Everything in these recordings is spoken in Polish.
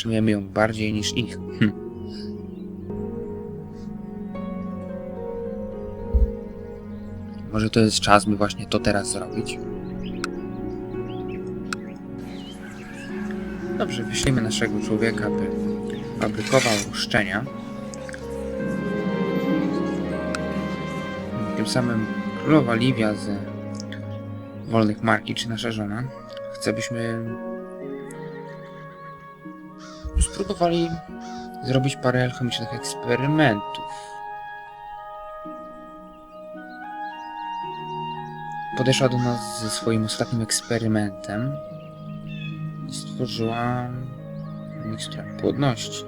Szanujemy ją bardziej niż ich. Hm. Może to jest czas, by właśnie to teraz zrobić? Dobrze, wyślijmy naszego człowieka, by fabrykował roszczenia. Tym samym królowa Livia z Wolnych Marki, czy nasza żona, chce byśmy spróbowali zrobić parę alchemicznych eksperymentów. Podeszła do nas ze swoim ostatnim eksperymentem i stworzyła miksturę płodności.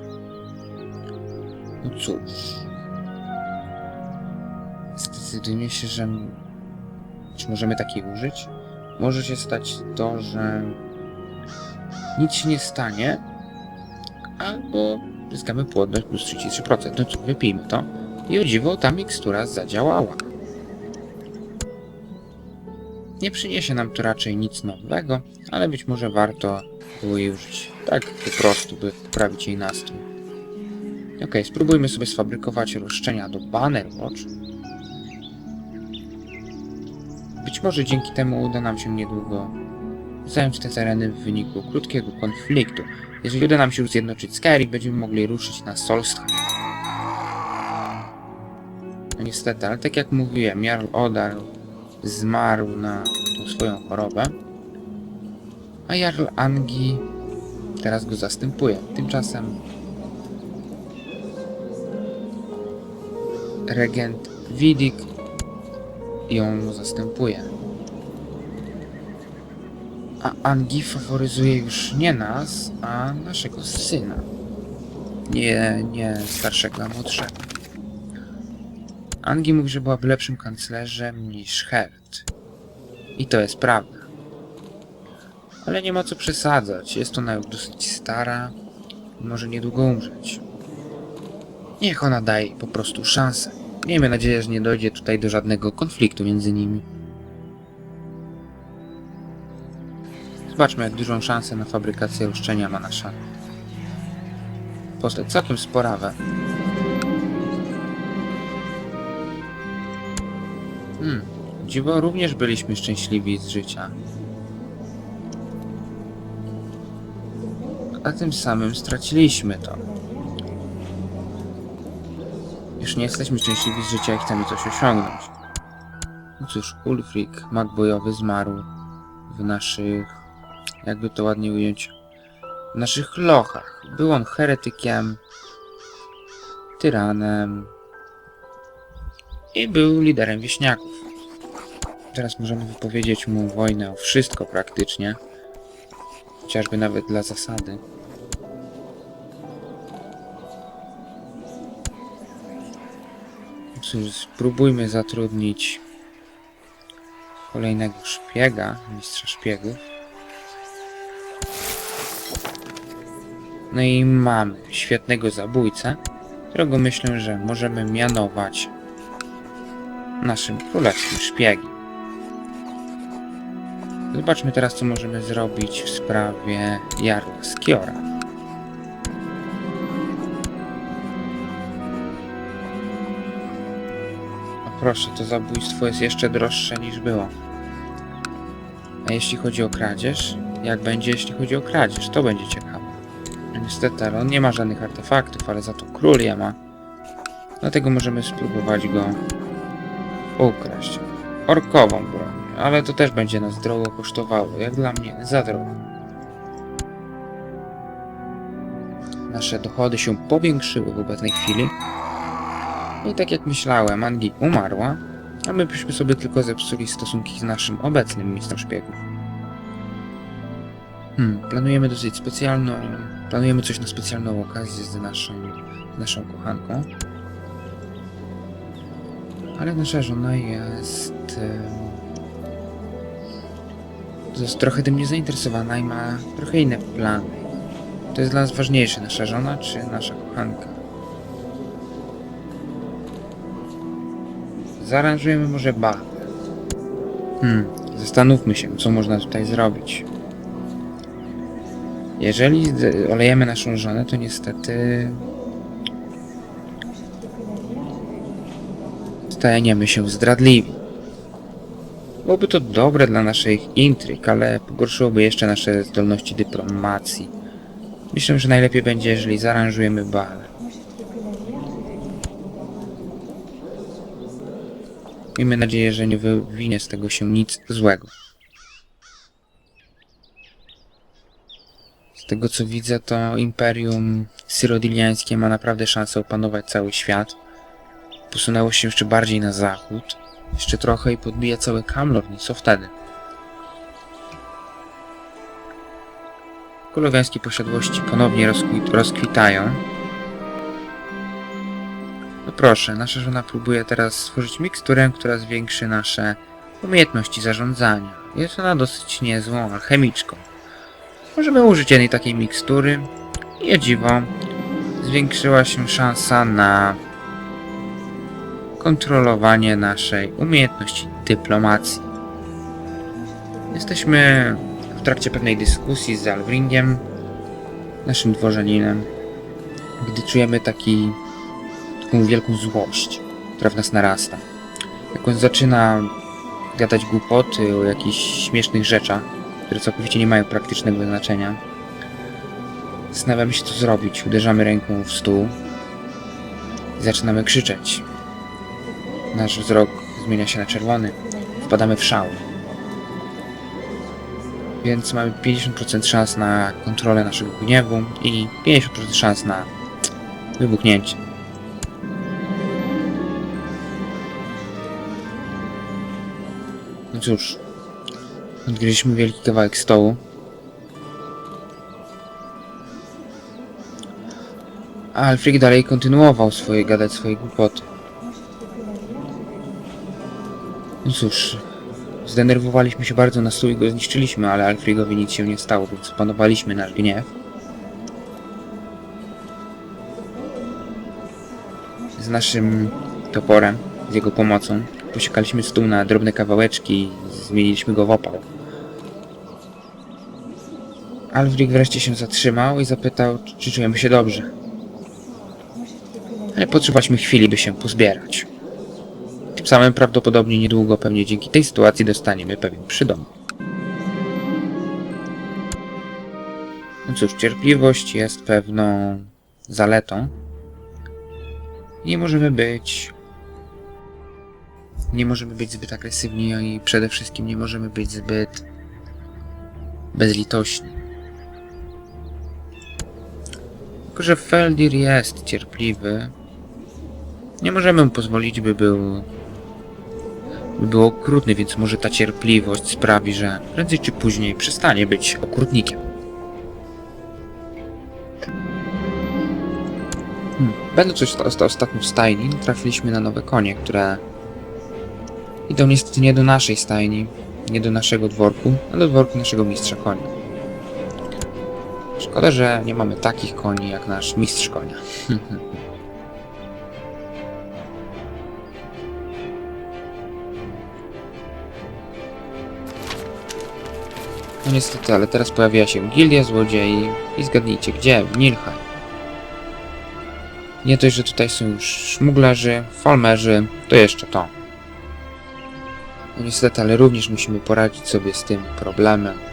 No cóż. Zdecydujmy się, że czy możemy takiej użyć? Może się stać to, że nic się nie stanie, albo zyskamy płodność plus 33%. No co, wypijmy to. I o dziwo, ta mikstura zadziałała. Nie przyniesie nam to raczej nic nowego, ale być może warto było jej użyć tak po prostu, by poprawić jej nastrój. Ok, spróbujmy sobie sfabrykować roszczenia do Banner Watch. Być może dzięki temu uda nam się niedługo zająć te tereny w wyniku krótkiego konfliktu. Jeżeli uda nam się zjednoczyć z Kerry, będziemy mogli ruszyć na Solstheim. No niestety, ale tak jak mówiłem, Jarl Odar zmarł na tą swoją chorobę, a Jarl Angi teraz go zastępuje. Tymczasem regent Widik ją zastępuje. A Angi faworyzuje już nie nas, a naszego syna. Nie, nie starszego, a młodszego. Angi mówi, że byłaby lepszym kanclerzem niż Hert. I to jest prawda. Ale nie ma co przesadzać. Jest ona już dosyć stara i może niedługo umrzeć. Niech ona daje po prostu szansę. Miejmy nadzieję, że nie dojdzie tutaj do żadnego konfliktu między nimi. Zobaczmy, jak dużą szansę na fabrykację roszczenia ma nasza postać. Całkiem sporawe. Hmm. Dziwo, również byliśmy szczęśliwi z życia. A tym samym straciliśmy to. Już nie jesteśmy szczęśliwi z życia i chcemy coś osiągnąć. No cóż, Ulfric, mag bojowy, zmarł w naszych, jakby to ładnie ująć, w naszych lochach. Był on heretykiem, tyranem i był liderem wieśniaków. Teraz możemy wypowiedzieć mu wojnę o wszystko praktycznie, chociażby nawet dla zasady. Cóż, spróbujmy zatrudnić kolejnego szpiega, mistrza szpiegów. No i mamy świetnego zabójcę, którego myślę, że możemy mianować naszym królewskim szpiegiem. Zobaczmy teraz, co możemy zrobić w sprawie Jarla Skiora. A proszę, to zabójstwo jest jeszcze droższe niż było. A jeśli chodzi o kradzież? Jak będzie, jeśli chodzi o kradzież? To będzie ciekawe. Niestety, ale on nie ma żadnych artefaktów, ale za to król je ma. Dlatego możemy spróbować go ukraść. Orkową broń, ale to też będzie nas drogo kosztowało. Jak dla mnie, za drogo. Nasze dochody się powiększyły w obecnej chwili. I tak jak myślałem, Angi umarła, a my byśmy sobie tylko zepsuli stosunki z naszym obecnym mistrzem szpiegów. Hmm, planujemy dosyć specjalną... Planujemy coś na specjalną okazję z naszą, z naszą kochanką. Ale nasza żona jest... Jest trochę tym niezainteresowana i ma trochę inne plany. To jest dla nas ważniejsze, nasza żona czy nasza kochanka? Zaaranżujemy może bal. Hmm, zastanówmy się, co można tutaj zrobić. Jeżeli olejemy naszą żonę, to niestety stajemy się zdradliwi. Byłoby to dobre dla naszych intryg, ale pogorszyłoby jeszcze nasze zdolności dyplomacji. Myślę, że najlepiej będzie, jeżeli zaaranżujemy bal. Miejmy nadzieję, że nie wywinie z tego się nic złego. Tego co widzę, to Imperium Syrodiliańskie ma naprawdę szansę opanować cały świat. Posunęło się jeszcze bardziej na zachód. Jeszcze trochę i podbija cały Kamlor, i co wtedy? Królowiańskie posiadłości ponownie rozkwit rozkwitają. No proszę, nasza żona próbuje teraz stworzyć miksturę, która zwiększy nasze umiejętności zarządzania. Jest ona dosyć niezłą alchemiczką. Możemy użyć jednej takiej mikstury i dziwo zwiększyła się szansa na kontrolowanie naszej umiejętności dyplomacji. Jesteśmy w trakcie pewnej dyskusji z Alvringiem, naszym dworzaninem, gdy czujemy taki, taką wielką złość, która w nas narasta. Jak on zaczyna gadać głupoty o jakichś śmiesznych rzeczach, które całkowicie nie mają praktycznego znaczenia, zastanawiamy się co zrobić. Uderzamy ręką w stół i zaczynamy krzyczeć. Nasz wzrok zmienia się na czerwony. Wpadamy w szał. Więc mamy 50% szans na kontrolę naszego gniewu i 50% szans na wybuchnięcie. No cóż, odgryźliśmy wielki kawałek stołu. A Alfred dalej kontynuował swoje gadać swoje głupoty. No cóż, zdenerwowaliśmy się bardzo na stół i go zniszczyliśmy, ale Alfredowi nic się nie stało, więc opanowaliśmy nasz gniew. Z naszym toporem, z jego pomocą, posiekaliśmy stół na drobne kawałeczki i zmieniliśmy go w opał. Alfred wreszcie się zatrzymał i zapytał, czy- czujemy się dobrze. Ale potrzebowaliśmy chwili, by się pozbierać. Tym samym prawdopodobnie niedługo, pewnie dzięki tej sytuacji dostaniemy pewien przydom. No cóż, cierpliwość jest pewną zaletą. Nie możemy być. Nie możemy być zbyt agresywni i przede wszystkim nie możemy być zbyt bezlitośni. Tylko, że Feldir jest cierpliwy. Nie możemy mu pozwolić, by był by był okrutny, więc może ta cierpliwość sprawi, że prędzej czy później przestanie być okrutnikiem. Hmm. Będąc ostatnio w stajni, trafiliśmy na nowe konie, które idą niestety nie do naszej stajni, nie do naszego dworku, ale do dworku naszego mistrza konia. Szkoda, że nie mamy takich koni jak nasz mistrz konia. No niestety, ale teraz pojawia się gildia złodziei i zgadnijcie gdzie? W Nilheim. Nie dość, że tutaj są już szmuglerzy, falmerzy, to jeszcze to. No niestety, ale również musimy poradzić sobie z tym problemem.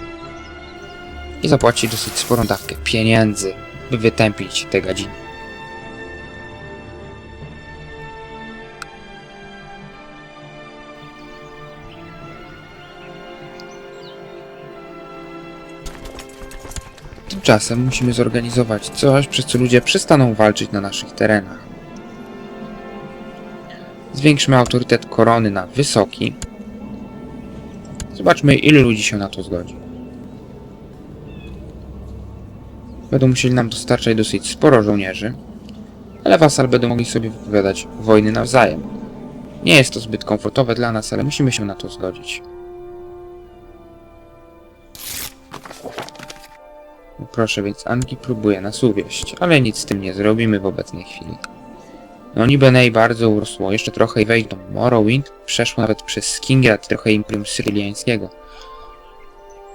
I zapłacić dosyć sporą dawkę pieniędzy, by wytępić te gadziny. Tymczasem musimy zorganizować coś, przez co ludzie przestaną walczyć na naszych terenach. Zwiększmy autorytet korony na wysoki. Zobaczmy, ilu ludzi się na to zgodzi. Będą musieli nam dostarczać dosyć sporo żołnierzy, ale wasal będą mogli sobie wypowiadać wojny nawzajem. Nie jest to zbyt komfortowe dla nas, ale musimy się na to zgodzić. Proszę, więc Anki próbuje nas uwieść, ale nic z tym nie zrobimy w obecnej chwili. No niby Nej bardzo urosło, jeszcze trochę i wejdą. Morrowind przeszło nawet przez Skingrad, trochę Imperium Syryliańskiego.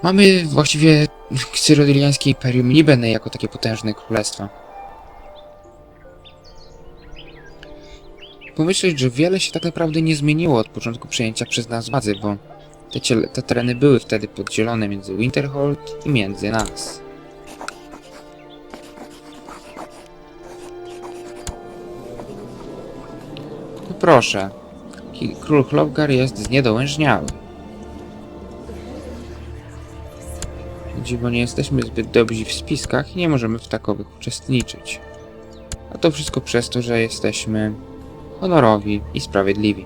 Mamy właściwie Cyrodyliańskie Imperium Libeny jako takie potężne królestwo. Pomyśleć, że wiele się tak naprawdę nie zmieniło od początku przejęcia przez nas władzy, bo te, te tereny były wtedy podzielone między Winterhold i między nas. No proszę, król Hlofgar jest zniedołężniały. Dziwo nie jesteśmy zbyt dobrzy w spiskach i nie możemy w takowych uczestniczyć. A to wszystko przez to, że jesteśmy honorowi i sprawiedliwi.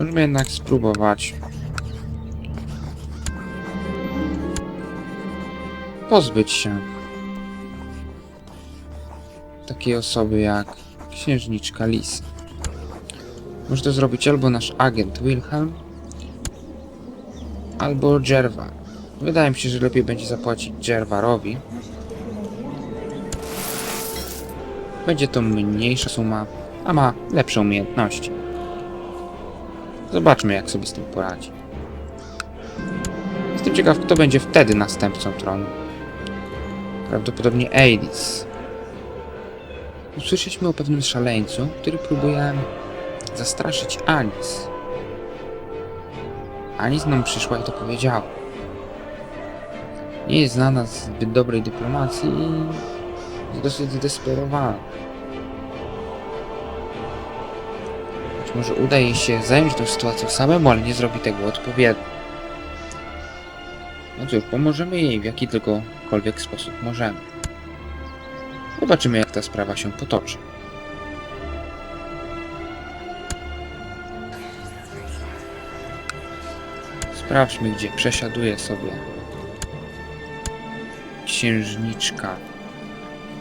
Możemy jednak spróbować pozbyć się takiej osoby jak księżniczka Lis. Może to zrobić albo nasz agent Wilhelm, albo Jervar. Wydaje mi się, że lepiej będzie zapłacić Jervarowi. Będzie to mniejsza suma, a ma lepsze umiejętności. Zobaczmy, jak sobie z tym poradzi. Jestem ciekaw, kto będzie wtedy następcą tronu. Prawdopodobnie Aedis. Usłyszeliśmy o pewnym szaleńcu, który próbuje zastraszyć Anis. Anis nam przyszła i to powiedziała. Nie jest znana z zbyt dobrej dyplomacji i jest dosyć zdesperowana. Być może uda jej się zająć tą sytuacją samemu, ale nie zrobi tego odpowiednio. No cóż, pomożemy jej w jaki tylkokolwiek sposób możemy. Zobaczymy, jak ta sprawa się potoczy. Sprawdźmy, gdzie przesiaduje sobie księżniczka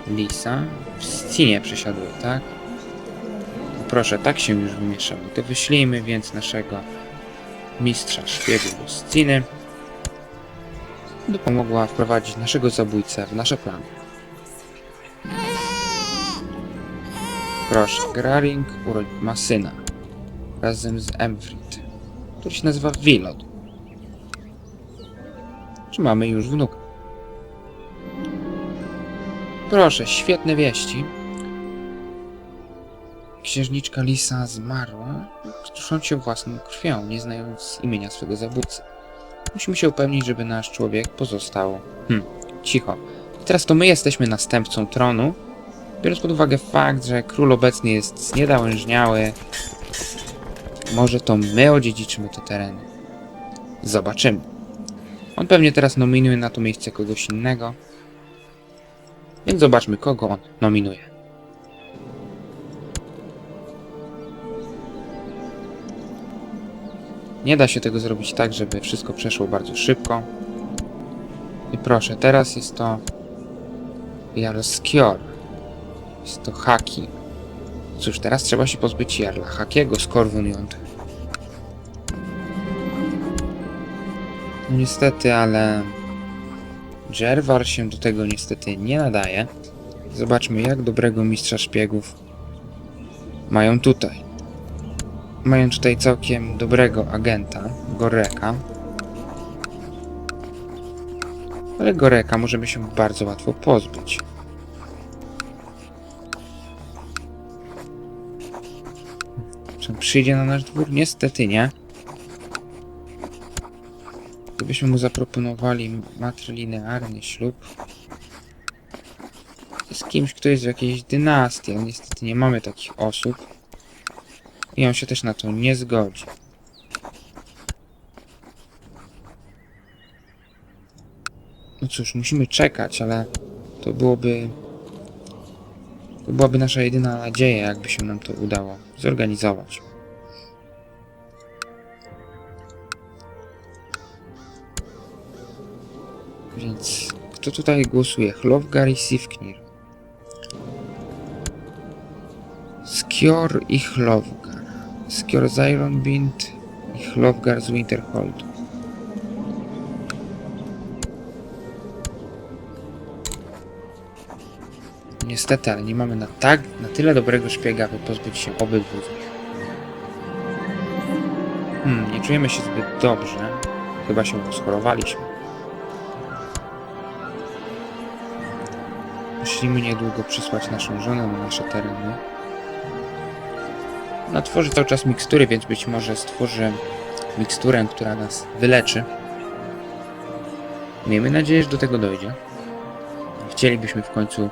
Lisa. W Scinie przesiaduje, tak? Proszę, tak się już wymieszało. To wyślijmy więc naszego mistrza szpiegów do Sciny, pomogła wprowadzić naszego zabójcę w nasze plany. Proszę, Graring ma syna razem z Emfrid, który się nazywa Wilod. Czy mamy już wnuka? Proszę, świetne wieści. Księżniczka Lisa zmarła, dusząc się własną krwią, nie znając imienia swego zabójcy. Musimy się upewnić, żeby nasz człowiek pozostał. Hm, cicho. I teraz to my jesteśmy następcą tronu, biorąc pod uwagę fakt, że król obecny jest zniedałężniały. Może to my odziedziczymy te tereny. Zobaczymy. On pewnie teraz nominuje na to miejsce kogoś innego. Więc zobaczmy, kogo on nominuje. Nie da się tego zrobić tak, żeby wszystko przeszło bardzo szybko. I proszę, teraz jest to Jarskior. Jest to Haki. Cóż, teraz trzeba się pozbyć Jarla Hakiego z Korwuniąt. Niestety, ale Jervar się do tego niestety nie nadaje. Zobaczmy, jak dobrego mistrza szpiegów mają tutaj. Mają tutaj całkiem dobrego agenta, Goreka. Ale Goreka możemy się bardzo łatwo pozbyć. Czy przyjdzie na nasz dwór? Niestety nie. Gdybyśmy mu zaproponowali matrylinearny ślub z kimś, kto jest w jakiejś dynastii, ale niestety nie mamy takich osób. I on się też na to nie zgodzi. No cóż, musimy czekać, ale to byłoby. To byłaby nasza jedyna nadzieja, jakby się nam to udało zorganizować. Więc kto tutaj głosuje? Hlofgar i Sivknir. Skior i Hlofgar. Skior z Ironbind i Hlofgar z Winterhold. Niestety, ale nie mamy na tak, na tyle dobrego szpiega, by pozbyć się obydwu z nich. Hmm, nie czujemy się zbyt dobrze. Chyba się schorowaliśmy. Musimy niedługo przysłać naszą żonę na nasze tereny. Ona tworzy cały czas mikstury, więc być może stworzy miksturę, która nas wyleczy. Miejmy nadzieję, że do tego dojdzie. Chcielibyśmy w końcu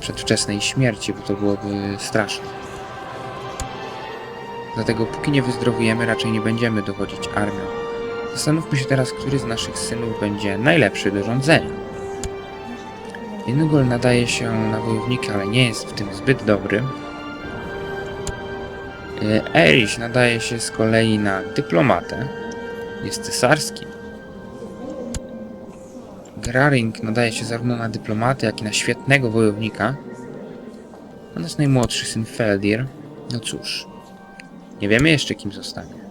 przedwczesnej śmierci, bo to byłoby straszne. Dlatego póki nie wyzdrowiemy, raczej nie będziemy dowodzić armią. Zastanówmy się teraz, który z naszych synów będzie najlepszy do rządzenia. Inugol nadaje się na wojownika, ale nie jest w tym zbyt dobry. E, Erich nadaje się z kolei na dyplomatę. Jest cesarski. Graring nadaje się zarówno na dyplomatę, jak i na świetnego wojownika. A nasz najmłodszy syn Feldir. No cóż, nie wiemy jeszcze kim zostanie.